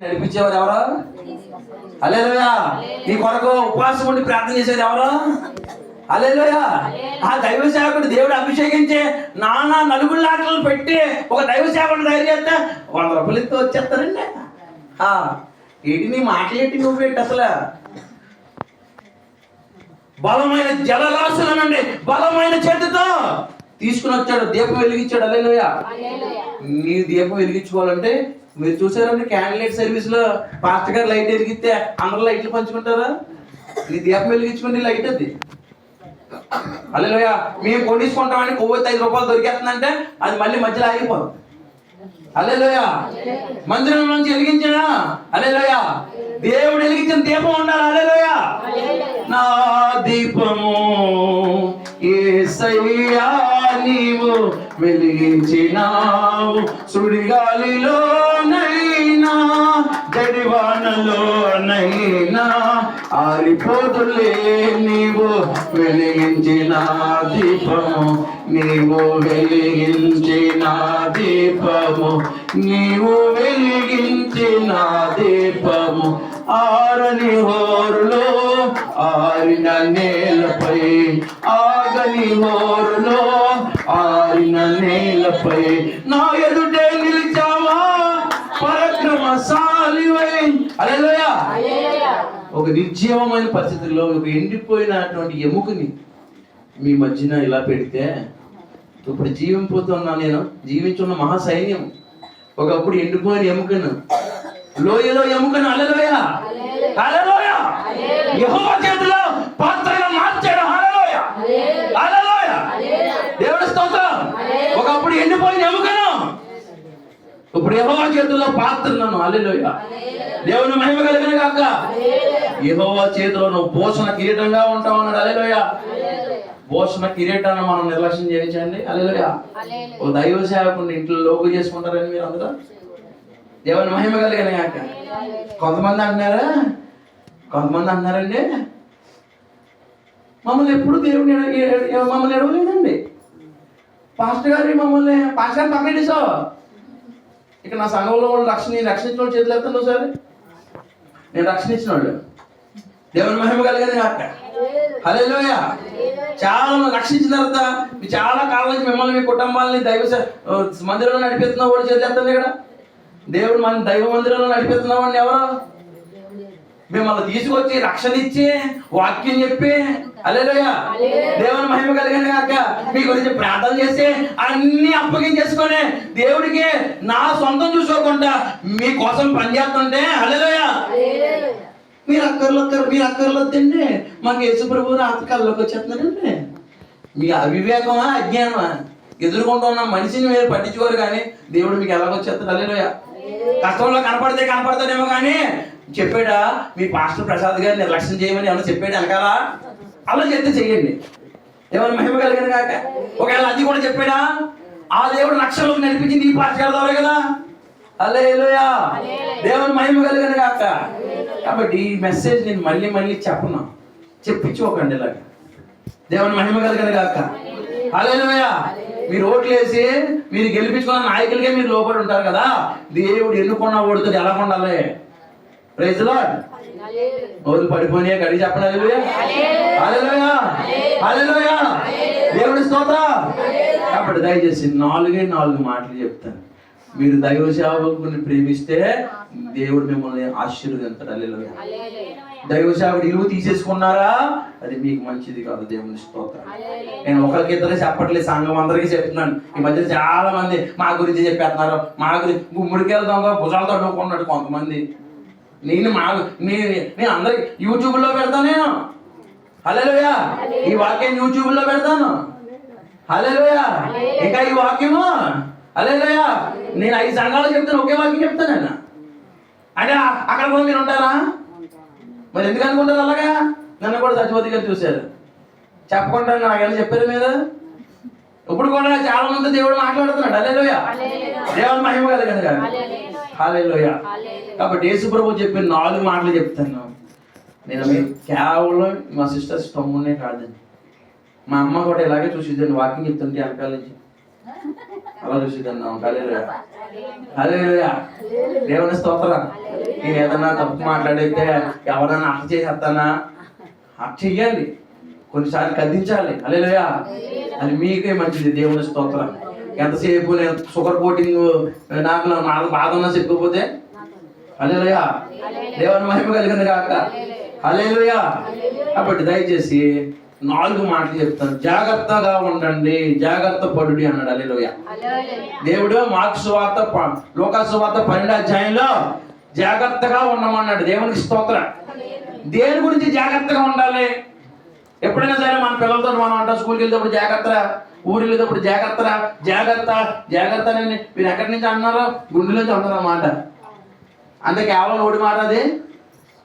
నడిపించేవారు ఎవరు? అలేలోయా నీ కొరకు ఉపవాసం ఉండి ప్రార్థన చేసేది ఎవరు? అలేలోయా ఆ దైవ సేవకుడు దేవుడు అభిషేకించే నానా నలుగురు లాటలు పెట్టి ఒక దైవ సేవకుడు తయారు చేస్తే వంద రూపాయలు ఎత్తి వచ్చేస్తారండి. ఆ, ఏంటి నీ మాటలు ఏంటి నువ్వు ఏంటి అసలు? బలమైన జలరాశుల నుండి బలమైన చేతితో తీసుకుని వచ్చాడు. దీపం వెలిగించాడు. అలేలోయా నీ దీపం వెలిగించుకోవాలంటే మీరు చూసారండి క్యాండిడేట్ సర్వీస్లో పాస్టర్ గారు లైట్ వెలిగిస్తే అందరూ లైట్లు పంచుకుంటారా? నీ దీపం వెలిగించుకుంటే లైట్ అది. అల్లెలోయ మేము కొనిసుకుంటామని కొవ్వొత్తి ఐదు రూపాయలు దొరికేస్తుందంటే అది మళ్ళీ మధ్యలో ఆగిపోదు. అల్లెలోయ మందిరం నుంచి వెలిగించిన? అల్లెలోయ దేవుడు వెలిగించిన దీపం ఉండాలి అల్లెలోయ నా దీపము ఏసయ్యా నీవు వెలిగించినావు. సుడిగాలిలోనైనా జడివానలోనైనా ఆరిపోతులే నీవు వెలిగించిన దీపము నీవు వెలిగించిన దీపము నీవు వెలిగించిన దీపము. ఆరని హోరులో ఆరిన నేలపై హోరులో ఆరిన నేలపై నా ఎదుటే నిలిచావా? పరక్రమశాలివై. అలెలుయా ఒక నిర్జీవమైన పరిస్థితుల్లో ఒక ఎండిపోయినటువంటి ఎముకని మీ మధ్యన ఇలా పెడితే ఇప్పుడు జీవింపోతున్నా నేను జీవించున్న మహా సైన్యం ఒకప్పుడు ఎండిపోయిన ఎముకను. లోయలో ఎముకను. అలలోయ అలలోయ యెహోవా చేతిలో పాత్రగా మార్చాడు. దేవుడి స్తోత్రం. ఒకప్పుడు ఎండిపోయిన ఎముకను. ఇప్పుడు యెహోవా చేతిలో పాత్రలను. అల్లెలోయ దేవుని మహిమ కలిగిన కాక యెహోవా చేతిలో నువ్వు భూషణ కిరీటంగా ఉంటావు అన్నాడు. అల్లెలోయ భూషణ కిరీటాన్ని మనం నిర్లక్ష్యం చేయించండి. అల్లెలోయ ఓ దైవ సేవకుని ఇంట్లో లోగు చేసుకుంటారని మీరు అందరూ? దేవుని మహిమ కలిగిన కాక కొంతమంది అంటున్నారా? కొంతమంది అంటున్నారండి? మమ్మల్ని ఎప్పుడు దేవుని మమ్మల్ని ఎడవలేదండి. పాస్టర్ గారి మమ్మల్ని పాస్టర్ గారు పక్కడేసో ఇక నా సంఘంలో వాళ్ళు రక్షణ రక్షించిన వాళ్ళు చేతులు ఎత్తండి సరే. నేను రక్షణ వాళ్ళు దేవుని మహిమ కలిగేది కాక హలోయ చాలా మంది రక్షించిన తర్వాత చాలా కాలం నుంచి మిమ్మల్ని మీ కుటుంబాలని దైవ మందిరంలో నడిపిస్తున్న వాడు చేతులు ఎత్తండి ఇక్కడ. దేవుడు మన దైవ మందిరంలో నడిపిస్తున్న వాడిని ఎవరు? మిమ్మల్ని తీసుకొచ్చి రక్షణ ఇచ్చి వాక్యం చెప్పి. అలేలోయ దేవుని మహిమ కలిగిన కాక మీ గురించి ప్రార్థన చేసి అన్ని అప్పగించేసుకొని దేవుడికి నా సొంతం చూసుకోకుండా మీ కోసం పనిచేస్తుంటే అలేలోయ మీరు అక్కర్లు అక్కర్ మీరు అక్కర్లు వద్దండి. మాకు యేసు ప్రభు రాత్రి కల్లోకి వచ్చేస్తున్నారండి మీ అవివేకమా అజ్ఞానమా? ఎదుర్కొంటూ ఉన్న మనిషిని మీరు పట్టించుకోరు కానీ దేవుడు మీకు ఎలాగొచ్చేస్తాడు? అల్లేలోయ కష్టంలో కనపడితే కనపడతాడేమో కానీ చెప్పాడా? మీ పాస్టర్ ప్రసాద్ గారిని నిర్లక్ష్యం చేయమని ఏమైనా చెప్పాడు వెనకాల? అలా చెప్తే చెయ్యండి. ఏమైనా మహిమ కలిగిన కాక? ఒకవేళ అది కూడా చెప్పాడా? ఆ దేవుడు లక్షలకు నడిపించింది ఈ పాస్టర్ గారి ద్వారా కదా? అల్లేలుయా దేవుని మహిమ కలిగిన కాక? కాబట్టి ఈ మెసేజ్ నేను మళ్ళీ మళ్ళీ చెప్పను. చెప్పించుకోకండి ఇలాగ. దేవుని మహిమ కలిగిన కాక? హల్లెలూయా. మీరు ఓట్లేసి మీరు గెలిపించుకున్న నాయకులకే మీరు లోపడి ఉంటారు కదా? దేవుడు ఎన్నుకున్న ఓడుతుంది ఎలా ఉండాలి ప్రైజ్ లాడ్ నోరు పడిపోయి గడి చెప్పండి హల్లెలూయా. దేవుడి స్తోత్ర. కాబట్టి దయచేసి నాలుగే నాలుగు మాటలు చెప్తాను. మీరు దైవ సేవకుని ప్రేమిస్తే దేవుడు మిమ్మల్ని ఆశీర్వదించాడు. హల్లెలూయా. దైవ సేవకుడు ఇరువు తీసేసుకున్నారా? అది మీకు మంచిది కాదు దేవుని స్తోత్రం. నేను ఒకరికి ఇద్దరు చెప్పట్లేదు సంఘం అందరికీ చెప్తున్నాను. ఈ మధ్య చాలా మంది మా గురించి చెప్పేస్తున్నారు. మా గురించి గుమ్మడికి వెళ్తాం భుజాలు తడుకున్నాడు కొంతమంది నేను మా నేను నేను అందరికి యూట్యూబ్లో పెడతాను నేను. హలోయా ఈ వాక్యం యూట్యూబ్లో పెడతాను హలోయా ఇంకా ఈ వాక్యము. హలోయా నేను ఐదు సంఘాలు చెప్తాను ఒకే వాక్యం చెప్తాను నేను. అంటే అక్కడ కూడా మీరు ఉంటారా? మరి ఎందుకు అనుకుంటారు అలాగా? నన్ను కూడా సత్యవతి గారు చూశారు. చెప్పకుండా నాకేమైనా చెప్పారు మీద ఇప్పుడు కూడా చాలా మంది దేవుడు మాట్లాడుతున్నాడు. అల్లెలోయ దేవుని మహిమ కలిగింది కానీ హాలేలోయ. కాబట్టి యేసుప్రభు చెప్పిన నాలుగు మాటలు చెప్తాను నేను మీరు కేవలం మా సిస్టర్స్ తమ్మునే కాదండి. మా అమ్మ కూడా ఇలాగే చూసిద్దండి వాకింగ్ చెప్తుంటే వెనకాల నుంచి. అలా చూసిద్దాం హల్లెలూయా హల్లెలూయా దేవుని స్తోత్రం. నేను ఏదన్నా తప్పు మాట్లాడితే ఎవరైనా అర్థ చేసేస్తానా? అర్థ చెయ్యాలి. కొన్నిసార్లు కదించాలి హల్లెలూయా అది మీకే మంచిది. దేవుని స్తోత్రం. ఎంతసేపు నేను షుగర్ కోటింగ్ నాకు నాకు బాధ ఉన్నా చెప్పకపోతే? హల్లెలూయా. దేవుని మహిమ కలిగింది కాక. హల్లెలూయా. కాబట్టి దయచేసి నాలుగు మాటలు చెప్తాను. జాగ్రత్తగా ఉండండి. జాగ్రత్త పడుడి అన్నాడు. హల్లెలూయా. దేవుడు మార్క్స్ సువార్త ప- లూకాసు సువార్త పన్నెండు అధ్యాయంలో జాగ్రత్తగా ఉండమన్నాడు. దేవునికి స్తోత్రం. దేని గురించి జాగ్రత్తగా ఉండాలి? ఎప్పుడైనా సరే మన పిల్లలతో మనం అంటాం స్కూల్కి వెళ్తేప్పుడు జాగ్రత్త ఊరు వెళ్ళేటప్పుడు జాగ్రత్త జాగ్రత్త జాగ్రత్త అని మీరు ఎక్కడి నుంచి అన్నారో గుండె నుంచి అన్నారు అన్నమాట. అంతే కేవలం ఒకటి మాట అది.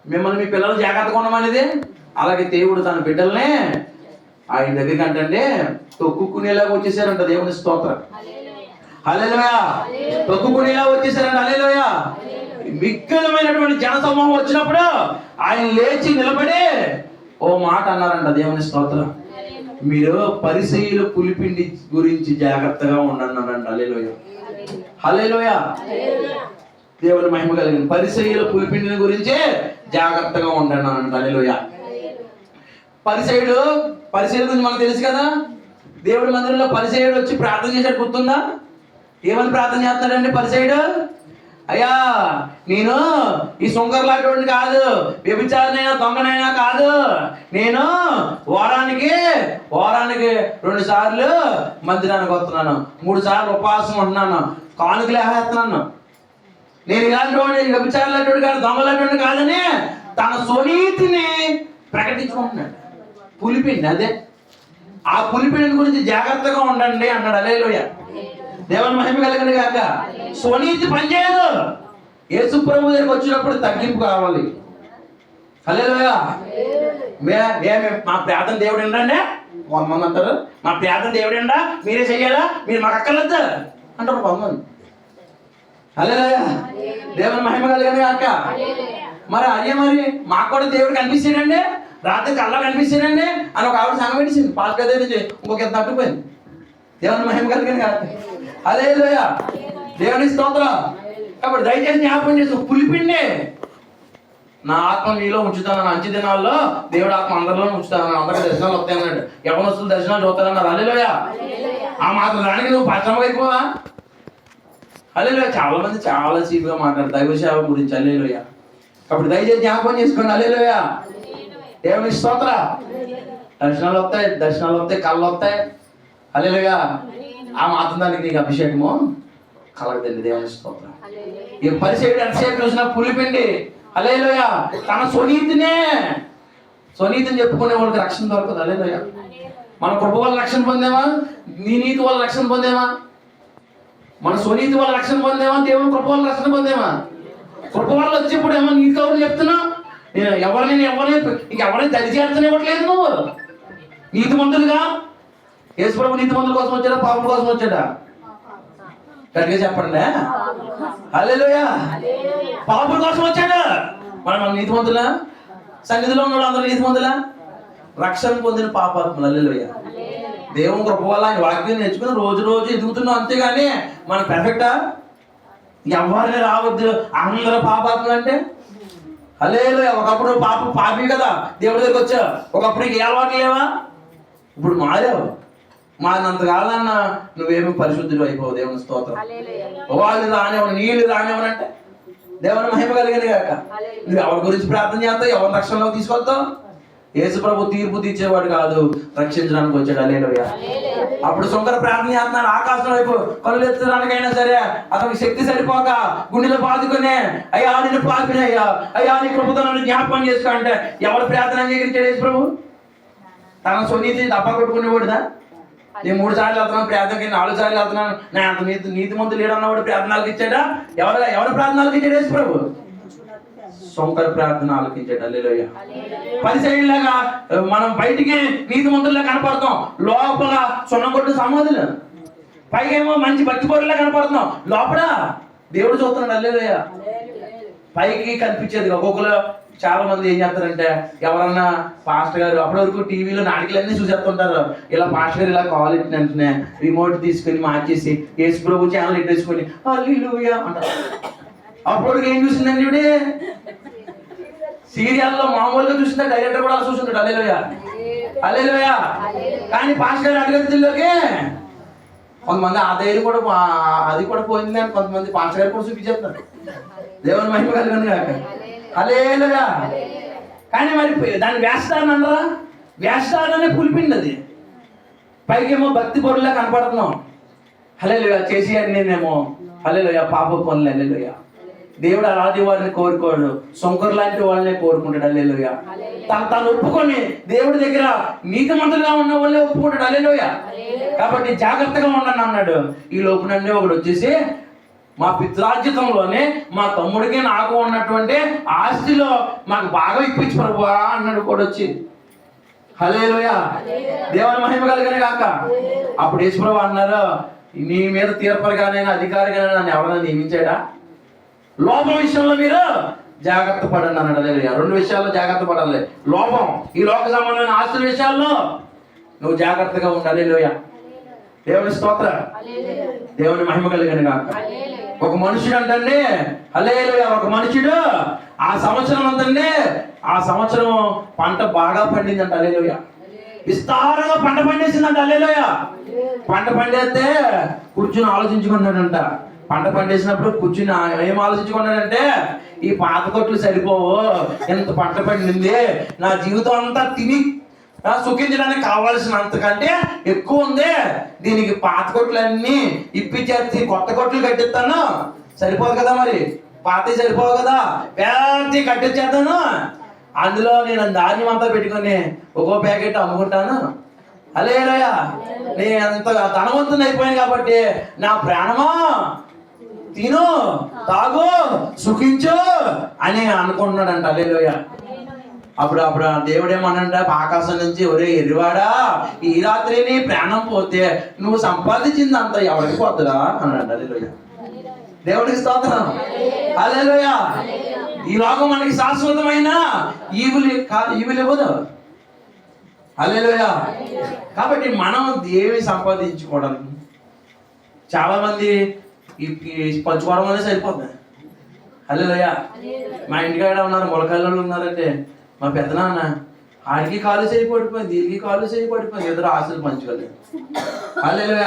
మిమ్మల్ని మీ పిల్లలు జాగ్రత్తగా ఉండమనేది. అలాగే దేవుడు తన బిడ్డల్ని ఆయన దగ్గరికి అంటే తొక్కుకునేలాగా వచ్చేసారంట దేవుని స్తోత్రం. హల్లెలూయా. తొక్కుకునేలా వచ్చేసారంట హల్లెలూయా. మిక్కలమైనటువంటి జన సమూహం వచ్చినప్పుడు ఆయన లేచి నిలబడి ఓ మాట అన్నారంట దేవుని స్తోత్రం. మీరు పరిసయుల పులిపిండి గురించి జాగ్రత్తగా ఉండన్నారంట హలేలోయ హలేలోయ దేవుని మహిమ కలిగిన పరిసయుల పులిపిండిని గురించి జాగ్రత్తగా ఉండన్నారంట హలేలోయ పరిసయుడు పరిసయుల గురించి మనకు తెలుసు కదా? దేవుడి మందిరంలో పరిసయుడు వచ్చి ప్రార్థన చేశాడు. గుర్తుందా? ఏమని ప్రార్థన చేస్తాడండి పరిసయుడు అయ్యా నేను ఈ సుంకర్లాంటి కాదు వ్యభిచారనైనా దొంగనైనా కాదు. నేను వారానికి వారానికి రెండు సార్లు మందిరానికి వస్తున్నాను. మూడు సార్లు ఉపవాసం ఉంటున్నాను. కానుకలు వేస్తున్నాను నేను ఇలాంటి వాడిని వ్యభిచారులంటి కాదు దొంగలంటి కాదని తన స్వనీతిని ప్రకటించుకుంటున్నాడు. పులిపిండి అదే. ఆ పులిపిండి గురించి జాగ్రత్తగా ఉండండి అన్నాడు. అలేలోయ దేవుని మహిమ కలగని కాక. స్వనీతి పనిచేయదు యేసు ప్రభు దగ్గరికి వచ్చినప్పుడు తగ్గింపు కావాలి. అలేలోయ మా ప్రార్థన దేవుడు ఏంటంటే కొంతమంది అంటారు. మా ప్రార్థన దేవుడు ఏంటా మీరే చెయ్యాలా? మీరు మాకు అక్కర్లేదు. అంటారు కొంతమంది అలేదా దేవుని మహిమ కలగని కాక. మరి అదే మరి మాకు కూడా దేవుడు కనిపిస్తాడండి. రాత్రి కళ్ళ కనిపిస్తాడండి. అని ఒక ఆవిడ సంగం పెట్టింది పాలు నుంచి ఇంకొక ఎంత తట్టుపోయింది దేవుని మహిమ కలిగిన కాక అదే దేవుని స్తోత్రం. కాబట్టి దయచేసి జ్ఞాపకం చేసి పులిపిండే నా ఆత్మ నీలో ఉంచుతాను అంచు దినాల్లో దేవుడు ఆత్మ అందరిలో ఉంచుతాను అందరికి దర్శనాలు వస్తాయన్నాడు యవనస్తులు దర్శనాలు చూస్తానన్నారు అల్లెలోయ ఆ మాత్రం దానికి నువ్వు పచ్చమ అయిపోవా అల్లెలోయ చాలా మంది చాలా చీపుగా మాట్లాడతారు. దైవ సేవ గురించి. అల్లెలోయ కాబట్టి దయచేసి జ్ఞాపకం చేసుకోండి. అల్లెలోయ దేవుని స్తోత్ర. దర్శనాలు వస్తాయి. దర్శనాలు వస్తాయి. కళ్ళు వస్తాయి. అల్లెలోయ ఆ మాత్రం దానికి నీకు అభిషేకము? కలగదండి దేవుని స్తోత్రం. ఈ పరిచయుడు ఎంతసేపు చూసినా పులిపిండి. అలేలోయ తన స్వనీతినే. స్వనీతిని చెప్పుకునే వాళ్ళకి రక్షణ దొరకదు. అలేలోయ మన కృప వల్ల రక్షణ పొందేమా? నీ నీతి వల్ల రక్షణ పొందేమా? మన స్వనీతి వల్ల రక్షణ పొందేమా? దేవుని కృప వల్ల రక్షణ పొందేమా? కృప వల్ల వచ్చేప్పుడు ఏమో నీతి కబుర్లు చెప్తున్నావు నేను ఎవరిని ఎవరిని ఇంకెవరిని దరి చేర్చనివ్వట్లేదు నువ్వు. నీతి మంతులుగా యేసుప్రభు నీతి మంతుల కోసం వచ్చాడా? పాపం కోసం వచ్చాడా? గట్టిగా చెప్పండి. అల్లెలుయా పాపుల కోసం వచ్చాడు? మనం మనం నీతిమంతులా సన్నిధిలో ఉన్న నీతి నీతిమంతులా రక్షణ పొందిన పాపాత్మలు. హల్లెలూయా. దేవుని కృప వల్ల ఆయన వాక్యం నేర్చుకుని రోజు రోజు ఎదుగుతున్నాం. అంతేగాని మనం పెర్ఫెక్టా ఎవరిని రావద్దు. అందరూ పాపాత్మలు అంటే? హల్లెలూయా. ఒకప్పుడు పాప పాపి కదా. దేవుడి దగ్గరికి వచ్చా ఒకప్పుడు ఏ అలవాట్లు లేవా? ఇప్పుడు మారావు. మారినంతకాలన్నా నువ్వేమి పరిశుద్ధుడు అయిపోవు. దేవుని స్తోత్రం. వాళ్ళు రానివ్వను నీళ్ళు రానివ్వనంటే దేవుని మహిమ కలిగింది కాక. నువ్వు ఎవరి గురించి ప్రార్థన చేస్తావు? ఎవరి రక్షణలో తీసుకొస్తావు? యేసు ప్రభు తీర్పు తీర్చేవాడు కాదు. రక్షించడానికి వచ్చాడు. అలేలోయ అప్పుడు సుంకర ప్రార్థన చేస్తున్నాడు. ఆకాశం వైపు కళ్ళు ఎత్తడానికైనా సరే అతనికి శక్తి సరిపోక గుండెలు బాదుకునే అయ్యా నేను పాపిన అయ్యా అయ్యా నీ కృపతో నన్ను జ్ఞాపకం చేసుకో అంటే ఎవరు ప్రార్థన అంగీకరించాడు యేసు ప్రభు? తన స్వనీతి డబ్బా కొట్టుకునేవాడుదా? నేను మూడు సార్లు వెళ్తున్నాను ప్రార్థనకి నాలుగు సార్లు వెళ్తున్నాను. నేను అంత నీతి నీతి మంతు లేడు అన్నవాడు ప్రార్థనలకు ఇచ్చాడా? ఎవరు ఎవరు ప్రార్థనలకు ఇచ్చాడు యేసు ప్రభు? సొంకర ప్రార్థన ఆలకించాడు అల్లెలోయ పరిచయంలాగా మనం బయటికి నీతి మంతుల్లా కనపడతాం. లోపల సొన్నగొట్టు సమాధులు. పైగేమో మంచి భక్తి పరుల్లా కనపడుతున్నాం. లోపల దేవుడు చూస్తున్నాడు అల్లెలోయ పైకి కనిపించేది ఒక్కొక్కరు చాలా మంది ఏం చేస్తారంటే ఎవరన్నా పాస్టర్ గారు అప్పటి వరకు టీవీలో నాటికలన్నీ చూసేస్తుంటారు. ఇలా పాస్టర్ గారు ఇలా కాల్ ఇట్టిన వెంటనే రిమోట్ తీసుకుని మార్చేసి యేసు ప్రభు ఛానల్ ఇట్టేసుకొని హల్లెలూయా అంటారు. అప్పుడు ఏం చూసిందండి ఇవిడే సీరియల్లో మామూలుగా చూసిన డైరెక్టర్ కూడా అలా చూసింటాడు. అల్లెలోయ అల్లెలోయ కానీ పాస్టర్ గారు అడిగేదిలోకి కొంతమంది ఆ ధైర్యం కూడా అది కూడా పోయింది అని కొంతమంది పాస్టర్ గారు కూడా చూపించేస్తారు దేవుని మహిమ కలిగిన కాక అలేలుగా కానీ మరి దాన్ని వేస్తాను అనరా? వేస్తాననే పులిపిండి అది. పైకేమో భక్తి పొరులా కనపడుతున్నాం. హలేలుగా చేసి నేనేమో. హలేలుగా పాప పనులు హలేలుయ దేవుడు అలాంటి వారిని కోరుకోడు. సొంకరు లాంటి వాళ్ళనే కోరుకుంటాడు అల్లెలుయ తను తాను ఒప్పుకొని దేవుడి దగ్గర నీతిమంతులుగా ఉన్న వాళ్ళే ఒప్పుకుంటాడు అల్లెలుయ కాబట్టి జాగ్రత్తగా ఉండండి అన్నాడు. ఈ లోపునండి ఒకడు వచ్చేసి మా పిత్రార్జితంలోనే మా తమ్ముడికి నాకు ఉన్నటువంటి ఆస్తిలో మాకు బాగా ఇప్పించు ప్రభువా అన్నాడు కూడా వచ్చి హలేలుయ దేవుని మహిమ కలిగిన కాక అప్పుడు యేసుప్రభు అన్నారు నీ మీద తీర్పరిగానైనా అధికారిగా నన్ను ఎవరైనా నియమించాడా? లోపం విషయంలో మీరు జాగ్రత్త పడండి అన్నాడు. హల్లెలూయా. రెండు విషయాల్లో జాగ్రత్త పడాలి. లోపం. ఈ లోక సంబంధమైన ఆస్తుల విషయాల్లో నువ్వు జాగ్రత్తగా ఉండాలి లోయ దేవుని స్తోత్ర. దేవుని మహిమ కలిగిన కాక ఒక మనుషుడు అంటండి హలేలుయ ఒక మనుషుడు ఆ సంవత్సరం అంటే ఆ సంవత్సరం పంట బాగా పండిందంట అలేలుయ విస్తారంగా పంట పండేసిందంట అలేలుయ పంట పండేస్తే కూర్చుని ఆలోచించుకున్నాడంట పంట పండేసినప్పుడు కూర్చుని ఏం ఆలోచించుకున్నాడంటే ఈ పాత కొట్లు సరిపోవు. ఎంత పంట పండింది? నా జీవితం అంతా తిని సుఖించడానికి కావాల్సినంతకంటే ఎక్కువ ఉంది. దీనికి పాత కొట్లన్నీ ఇప్పించేసి కొత్త కొట్లు కట్టిస్తాను. సరిపోదు కదా మరి? పాత సరిపోవు కదా? పెద్ద కట్టించేస్తాను అందులో నేను ధాన్యం అంతా పెట్టుకొని ఒక్కో ప్యాకెట్ అమ్ముకుంటాను. అలేరయ్య నేను ఎంత ధనవంతుని అయిపోయాను కాబట్టి నా ప్రాణమా? తిను తాగు సుఖించు అని అనుకుంటున్నాడంట అలేలోయ అప్పుడు అప్పుడు దేవుడేమనంట దేవుడు ఆకాశం నుంచి ఒరే ఎరివాడా ఈ రాత్రి నీ ప్రాణం పోతే నువ్వు సంపాదించింది అంత ఎవరికి పోతుందా? అని అలేలోయ దేవుడికి స్తోత్రం. అలేలోయ ఈ లోకం మనకి శాశ్వతమైన ఈవులు ఈవులు ఇవ్వదు. అలేలోయ కాబట్టి మనం ఏమి సంపాదించుకోవడం చాలా మంది ఈ పంచుకోవడం అనేది సరిపోతుంది హలోయ మా ఇంటికాడ ఉన్నారు మొలకాళ్ళు ఉన్నారంటే మా పెద్దనాన్న ఆడికి కాలు చేయి పడిపోయింది దీనికి కాలు చేయి పడిపోయింది ఇద్దరు ఆశలు పంచుకోలేదు హలోయ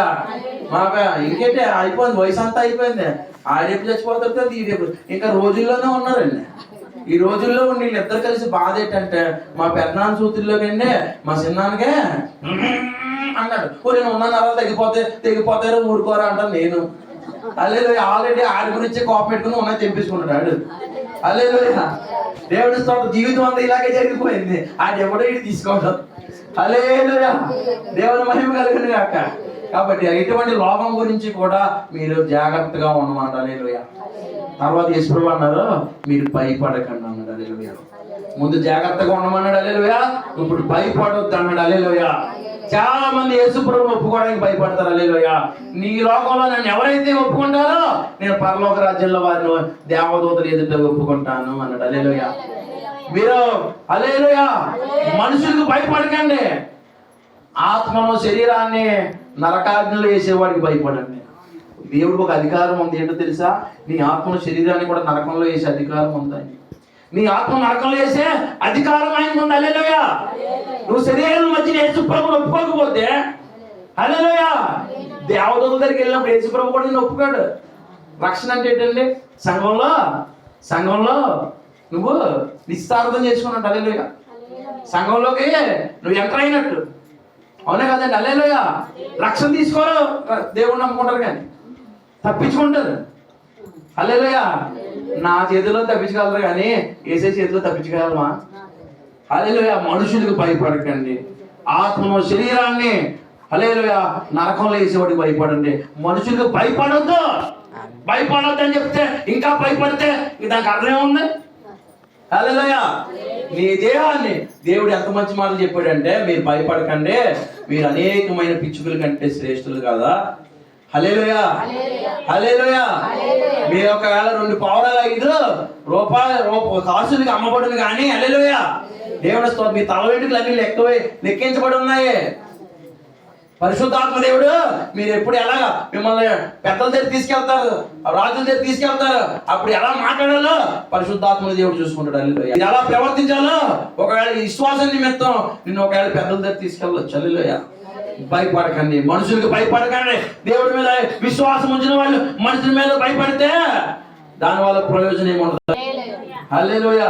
మా పే- ఇంకేంటి అయిపోయింది వయసు అంతా అయిపోయింది. ఆడేపు చచ్చిపోతారు కదా ఈడెప్పుడు ఇంకా రోజుల్లోనే ఉన్నారండి. ఈ రోజుల్లో ఉండి వీళ్ళిద్దరు కలిసి బాధ ఏంటంటే మా పెద్దనాన్న సూతుల్లోకండి మా చిన్నాన్నకే అన్నాడు. ఓ నేను ఉన్న నరాలు తెగిపోతే తెగిపోతారు ఊరుకోరా అంటాను నేను. అల్లెలు ఆల్రెడీ ఆడి గురించి కోప పెట్టుకుని ఉన్నాయి తెప్పించుకున్నాడు అల్లేదు దేవుడి స్తోత్రం జీవితం అంతా ఇలాగే జరిగిపోయింది. ఆడు ఎవడో ఇటు తీసుకోవడం. అలేలుయా దేవుని మహిమ కలిగిన కాక కాబట్టి ఎటువంటి లోపం గురించి కూడా మీరు జాగ్రత్తగా ఉండమంట అలేలుయా తర్వాత ఈశ్వరు అన్నారు మీరు భయపడకండి అన్నాడు. అలేలుయా ముందు జాగ్రత్తగా ఉండమన్నాడు. అలేలుయా ఇప్పుడు భయపడొద్దు అన్నాడు అలేలుయా చాలా మంది యేసుప్రభుని ఒప్పుకోవడానికి భయపడతారు. అలేలుయ నీ లోకంలో నన్ను ఎవరైతే ఒప్పుకుంటారో నేను పరలోక రాజ్యంలో వారిని దేవదూతలు ఎదుట ఒప్పుకుంటాను అన్నాడు. అలేలుయ మీరు అలేలుయ మనుషులకు భయపడకండి. ఆత్మను శరీరాన్ని నరకాగ్నిలో వేసేవాడికి భయపడండి. దేవుడికి ఒక అధికారం ఉంది ఏంటో తెలుసా? నీ ఆత్మను శరీరాన్ని కూడా నరకంలో వేసే అధికారం ఉందని నీ ఆత్మ నరకంలో వేసే అధికారం ఆయనకు ఉంది. అల్లెలోయ నువ్వు శరీరం మధ్య యేసుప్రభుని ఒప్పుకోకపోతే అల్లెలోయ దేవదూత దగ్గరికి వెళ్ళినప్పుడు యేసుప్రభు కూడా నేను ఒప్పుకోడు. రక్షణ అంటే ఏంటండి? సంఘంలో సంఘంలో నువ్వు నిస్తార్థం చేసుకున్నట్టు. అల్లెలోయ సంఘంలోకి నువ్వు ఎంటర్ అయినట్టు. అవునే కదండి? అల్లేలోయ రక్షణ తీసుకోరు. దేవుడు నమ్ముకుంటారు కానీ. తప్పించుకుంటారు. అల్లేలోయ నా చేతిలో తప్పించగలరు కానీ ఏసే చేతిలో తప్పించగలమా అల్లేలోయ మనుషులకు భయపడకండి. ఆత్మను శరీరాన్ని అలేలుయ నరకంలో వేసేవాడికి భయపడండి. మనుషులకు భయపడొద్దు. భయపడొద్దు అని చెప్తే ఇంకా భయపడితే దానికి అర్థం ఏముంది? హల్లెలూయా నీ దేహాన్ని దేవుడు ఎంత మంచి మాటలు చెప్పాడంటే మీరు భయపడకండి. మీరు అనేకమైన పిచ్చుకల కంటే శ్రేష్ఠులు కదా? హల్లెలూయా. హల్లెలూయా. మీరు ఒకవేళ రెండు పావురాల ఐదు రూపాయల రూప కాసులకి అమ్మబడును కానీ అల్లెలుయ దేవుని స్తోత్రం మీ తల వెంట్రుకలు అన్ని లెక్కవే లెక్కించబడి ఉన్నాయి. పరిశుద్ధాత్మ దేవుడు మీరు ఎప్పుడు ఎలాగా మిమ్మల్ని పెద్దల దగ్గర తీసుకెళ్తారు రాజుల దగ్గర తీసుకెళ్తారు అప్పుడు ఎలా మాట్లాడాలో పరిశుద్ధాత్మ దేవుడు చూసుకుంటాడు. అల్లిలోయ ఎలా ప్రవర్తించాలో ఒకవేళ విశ్వాసం నిమిత్తం నిన్ను ఒకవేళ పెద్దల దగ్గర తీసుకెళ్ళవచ్చు అల్లిలోయ భయపడకండి. మనుషులకు భయపడకండి. దేవుడి మీద విశ్వాసం ఉంచిన వాళ్ళు మనుషుల మీద భయపడితే దాని వల్ల ప్రయోజనం ఏముండదు. హల్లెలూయ.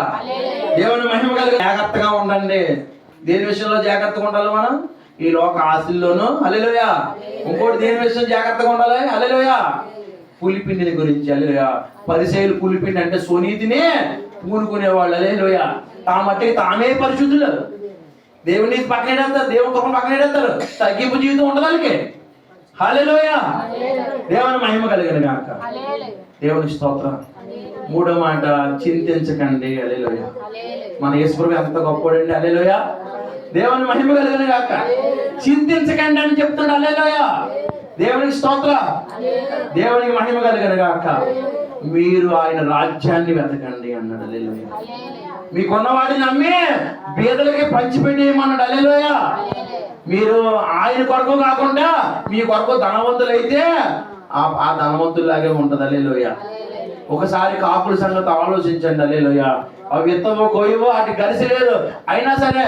దేవుని మహిమ కలిగి జాగ్రత్తగా ఉండండి. దేని విషయంలో జాగ్రత్తగా ఉండాలి మనం? ఈ లోక ఆశల్లోనూ హల్లెలూయ. ఇంకోటి దేని విషయం జాగ్రత్తగా ఉండాలి? హల్లెలూయ. పులిపిండిని గురించి. హల్లెలూయ. పరిసేలు పులిపిండి అంటే సునీతిని పూనుకునేవాళ్ళు. హల్లెలూయ. తా మట్టికి తామే పరిశుద్ధులు. దేవుని నీతి పక్కన ఎడతారు దేవుని కృప పక్కన ఎడతారు తగ్గింపు జీవితం ఉండదు వాళ్ళకి. హల్లెలూయ. దేవుని మహిమ కలిగిన గాక. దేవుని స్తోత్రం. మూడో మాట చింతించకండి. అలెలోయ మన యేసుప్రభు ఎంత గొప్పడండి అలెలోయ దేవుని మహిమ కలిగిన గాక. చింతించకండి అని చెప్తుండే అలెలోయ దేవునికి స్తోత్ర. దేవునికి మహిమ కలిగిన గాక. మీరు ఆయన రాజ్యాన్ని వెతకండి అన్నాడు. అలెలోయ మీకున్న వాడిని నమ్మి బీదలకి పంచిపెట్టేయమన్నాడు అలెలోయ మీరు ఆయన కొరకు కాకుండా మీ కొరకు ధనవంతులైతే ఆ ఆ ధనవంతుల్లాగే ఉంటది. అలెలోయ ఒకసారి కాపుల సంగతి ఆలోచించండి. అలేలోయ అవి ఎత్తవో కోయవో వాటి గరిసి లేదు. అయినా సరే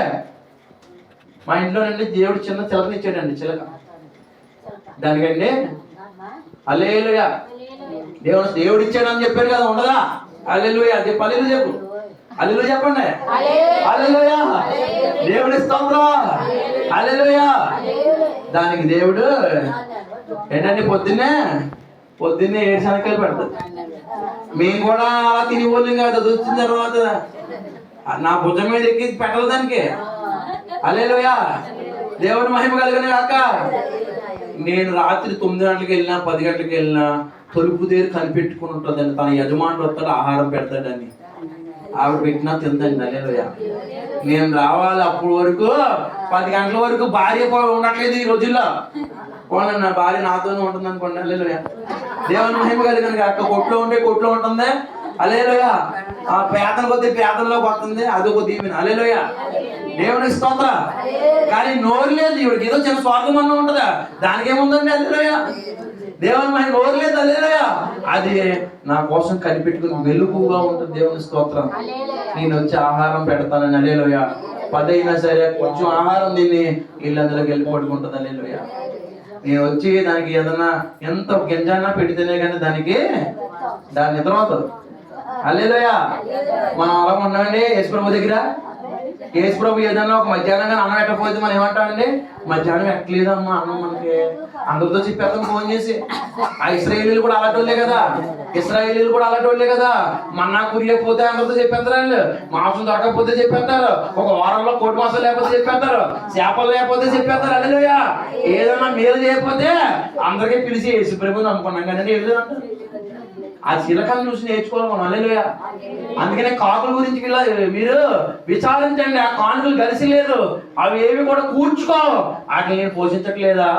మా ఇంట్లో నుండి దేవుడు చిన్న చిలకనిచ్చాడండి చిలక. దానికండి. అలేలుయ దేవుడు దేవుడు ఇచ్చాడని చెప్పారు కదా ఉండదా? అల్లెలుయ చెప్పు అల్లెలు చెప్పు. అల్లెలు చెప్పండి. అల్లెలుయ దేవుడి స్తోత్రం. అల్లెలుయ దానికి దేవుడు ఏంటండి పొద్దున్నే? పొద్దున్నే ఏడు శనకాయలు పెడతాడు. మేము కూడా అలా తిని వాళ్ళం కాదు అది వచ్చిన తర్వాత. నా భుజం మీద ఎక్కి పెట్టదు దానికి. అలేలోయా దేవుని మహిమ కలిగిన కాక నేను రాత్రి తొమ్మిది గంటలకు వెళ్ళినా పది గంటలకు వెళ్ళినా తలుపు దగ్గర కనిపెట్టుకుని ఉంటుందండి. తన యజమానుడు వస్తాడు ఆహారం పెడతాడని. ఆవిడ పెట్టినా తిందండి అలేలోయ నేను రావాలి అప్పుడు వరకు పది గంటల వరకు భార్య ఉండట్లేదు ఈ రోజుల్లో. పోనండి నా భార్య నాతోనే ఉంటుంది అనుకోండి అల్లేలోయ దేవుని మహిమ కలిగిన అక్క కొట్లో ఉంటే కొట్లో ఉంటుంది? అలేలోయ ఆ పేదల కొద్ది పేదల్లోకి వస్తుంది అది ఒక దీవెన. అలేలోయ దేవుడి స్తోత్ర. కానీ నోరు లేదు ఇవిడికి ఏదో చిన్న స్వార్థం అన్న ఉంటుందా? దానికేముందండి ఏముందండి దేవుని మహిమ నోరు లేదు అల్లేలోయ అది నా కోసం కనిపెట్టుకుని వెలుగుగా ఉంటుంది దేవుని స్తోత్రం. నేను వచ్చి ఆహారం పెడతానని అలేలోయ పదైనా సరే కొంచెం ఆహారం తిని ఇల్లందులోకి వెళ్ళి పడుకుంటుంది అలేలోయ నేను వచ్చి దానికి ఏదన్నా ఎంత గింజన్నా పెడితేనే కానీ దానికి దాని నిద్ర అవుతుంది అల్లేదయ్యా మనం అలా ఉన్నామండి యేసుప్రభు దగ్గర. యేసుప్రభు ఏదన్నా ఒక మధ్యాహ్నం కానీ అన్నం పెట్టకపోతే మనం ఏమంటామండి? మధ్యాహ్నం ఎక్కలేదమ్మా అన్నం మనకి. అందరితో చెప్పేద్దాం ఫోన్ చేసి. ఆ ఇస్రాయేలీలు కూడా అలాంటి కదా. ఇస్రాయేలీలు కూడా అలాంటి వాళ్ళే కదా. మన్నా కురియకపోతే అందరితో చెప్పేస్తారు మాంసం దొరకకపోతే చెప్పేస్తారు. ఒక వారంలో కోటి మాసం లేకపోతే చెప్పేస్తారు. చేపలు లేకపోతే చెప్పేస్తారు. అల్లేదయ్యా ఏదైనా మేలు చేయకపోతే అందరికీ పిలిచి యేసు ప్రభు అనుకున్నాం కానీ ఏదో అంటారు ఆ చిలకను చూసి నేర్చుకోవాలి మనం అల్లెలుయ అందుకనే కాకుల గురించి మీరు విచారించండి ఆ కానుకలు కలిసి లేదు. అవి ఏవి కూడా కూర్చుకో వాటిని నేను పోషించట్లేదా?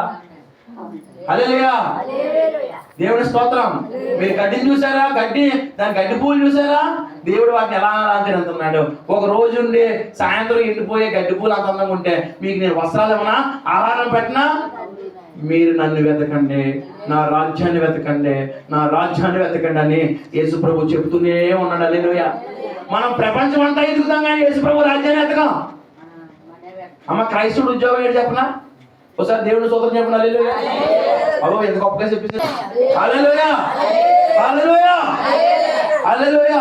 అల్లెలుయా దేవుడి స్తోత్రం. మీరు గడ్డిని చూసారా? గడ్డి దాని గడ్డి పూలు చూసారా? దేవుడు వాటిని ఎలా అలంకరిస్తున్నాడు ఒక రోజు ఉండి సాయంత్రం ఎండిపోయే గడ్డి పూలు అంత అందంగా ఉంటే మీకు నేను వస్త్రాలు ఏమన్నా ఆహారం పెట్టినా? మీరు నన్ను వెతకండి నా రాజ్యాన్ని వెతకండి నా రాజ్యాన్ని వెతకండి అని యేసు ప్రభు చెబుతూనే ఉన్నాడు. అల్లెలుయ మనం ప్రపంచం అంతా ఎదుగుతాం కానీ యేసు ప్రభు రాజ్యాన్ని వెతకం. అమ్మ క్రైస్తవుడు ఉద్యోగం ఏంటి చెప్పనా? ఒకసారి దేవుడు సోదరం చెప్పండి. అల్లెలుయ అవో ఎంత గొప్పగా చెప్పింది అల్లెలుయ అల్లెలుయ అల్లెలుయ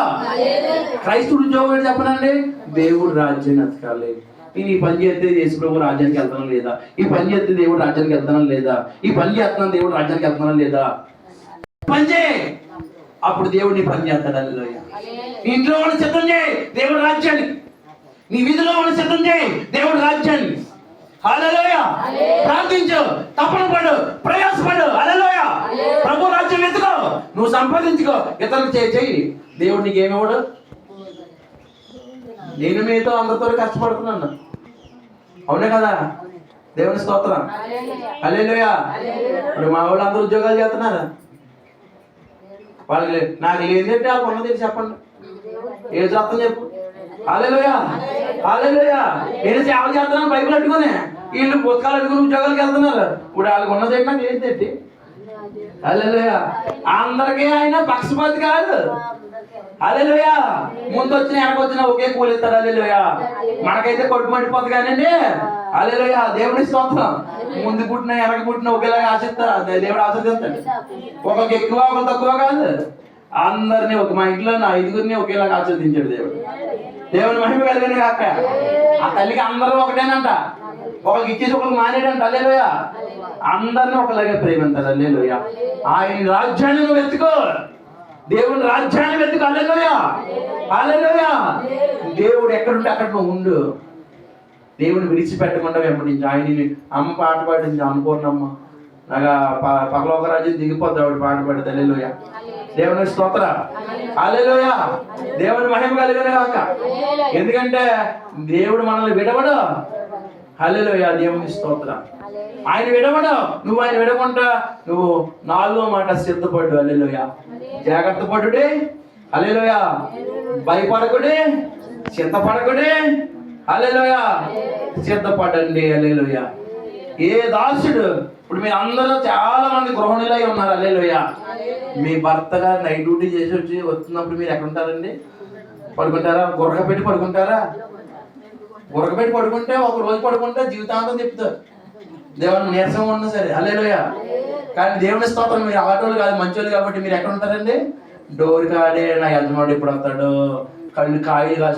క్రైస్తవుడు ఉద్యోగం ఏంటి చెప్పనండి దేవుడు రాజ్యాన్ని వెతకాలి. నేను ఈ పని చేస్తే యేసు ప్రభు రాజ్యానికి వెళ్తాను లేదా? ఈ పని చేస్తే దేవుడు రాజ్యానికి వెళ్తాను లేదా? ఈ పని చేస్తున్నాను దేవుడు రాజ్యానికి వెళ్తాను లేదా? పని చేయి. అప్పుడు దేవుడు నీ పని చేస్తాడు. నీ ఇంట్లో వాళ్ళని సిద్ధం చేయి. దేవుడు రాజ్యాన్ని. నీ వీధిలో ఉన్న సిద్ధం చేయి. దేవుడు రాజ్యాన్ని. అలలోయ ప్రార్థించు. తపన పడు. ప్రయాసపడు. అలలోయ ప్రభు రాజ్యం ఎత్తుకో నువ్వు సంపాదించుకో. ఇతరులు చేయి చెయ్యి దేవుడు నీకు ఏమివ్వడు నేను మీతో అందరితో కష్టపడుతున్నాను. అవునే కదా? దేవుని స్తోత్రం. హల్లెలూయా. ఇప్పుడు మా వాళ్ళు అందరూ ఉద్యోగాలు చేస్తున్నారు? వాళ్ళకి నాకు లేదంటే వాళ్ళకి ఉన్నది చెప్పండి? ఏ చేస్తాను చెప్పు? అలెలుయా అలెలుయా నేను సేవ చేస్తున్నాను బైబిల్ పెట్టుకుని వీళ్ళు పుస్తకాలు అడుగుని ఉద్యోగాలకు వెళ్తున్నారు. ఇప్పుడు వాళ్ళకి ఉన్నది ఏంటి నాకు ఏంటి? అలెలుయా అందరికీ ఆయన పక్షపాతి కాదు. అలెలుయా ముందు వచ్చిన వెనకొచ్చిన ఒకే కూలి ఇస్తారు అలెలుయా మనకైతే కొట్టు మండిపోతుంది కానండి. అలెలుయా దేవుని స్తోత్రం. ముందు పుట్టిన వెనక పుట్టిన ఒకేలాగా ఆశిస్తారు? దేవుడు ఆశిస్తాడు ఒకరికి ఎక్కువ ఒకరు తక్కువ కాదు. అందరినీ ఒక మా ఇంట్లో నా ఐదుగురిని ఒకేలాగా ఆశీర్దించాడు దేవుడు. దేవుని మహిమ కలిగిన కాక. ఆ తల్లికి అందరూ ఒకటేనంట. ఒకరికి ఇచ్చేసి ఒకరికి మానేడంట. అల్లేలోయ అందరినీ ఒకలాగే ప్రేమించాలి అల్లేలోయ ఆయన రాజ్యాన్ని నువ్వు ఎత్తుకో దేవుని రాజ్యాన్ని వెతుకు. అల్లెలోయ అల్లెలోయ దేవుడు ఎక్కడుంటే అక్కడ నువ్వు ఉండు. దేవుని విడిచిపెట్టకుండా వెంబడించి. ఆయనని అమ్మ పాట పాడింది అనుకోనమ్మ. నాకు పగలోక రాజ్యం దిగిపోద్ది ఆవిడ పాట పాడి తల్లిలోయ దేవుని స్తోత్ర. అల్లెలోయ దేవుని మహిమ కలిగిన కాక ఎందుకంటే దేవుడు మనల్ని విడవడు. హల్లెలూయా దేవుని స్తోత్ర. ఆయన విడవడు. నువ్వు ఆయన విడకుండా నువ్వు నాలుగో మాట సిద్ధపడ్డు హల్లెలూయా. జాగ్రత్త పడుడే. హల్లెలూయా. భయపడకుడే. చింతపడకుడే హల్లెలూయా. సిద్ధపడండి. హల్లెలూయా. ఏ దాసుడు? ఇప్పుడు మీరు అందరూ చాలా మంది గృహిణులై ఉన్నారు. హల్లెలూయా. మీ భర్త గారు నైట్ డ్యూటీ చేసి వచ్చి వస్తున్నప్పుడు మీరు ఎక్కడ ఉంటారండి? పడుకుంటారా? గుర్రక పెట్టి పడుకుంటారా? ఉరకబెట్టి పడుకుంటే ఒక రోజు పడుకుంటే జీవితాంతం తిప్పుతారు దేవుని నీరసం ఉన్నా సరే. అల్లేలోయ కానీ దేవుని స్తోత్రం మీరు ఆటోలు కాదు మంచోళ్ళు కాబట్టి మీరు ఎక్కడ ఉంటారండి? డోర్ కాడే నా యజమానుడు ఎప్పుడు వస్తాడు. కళ్ళు కాయలు కాసి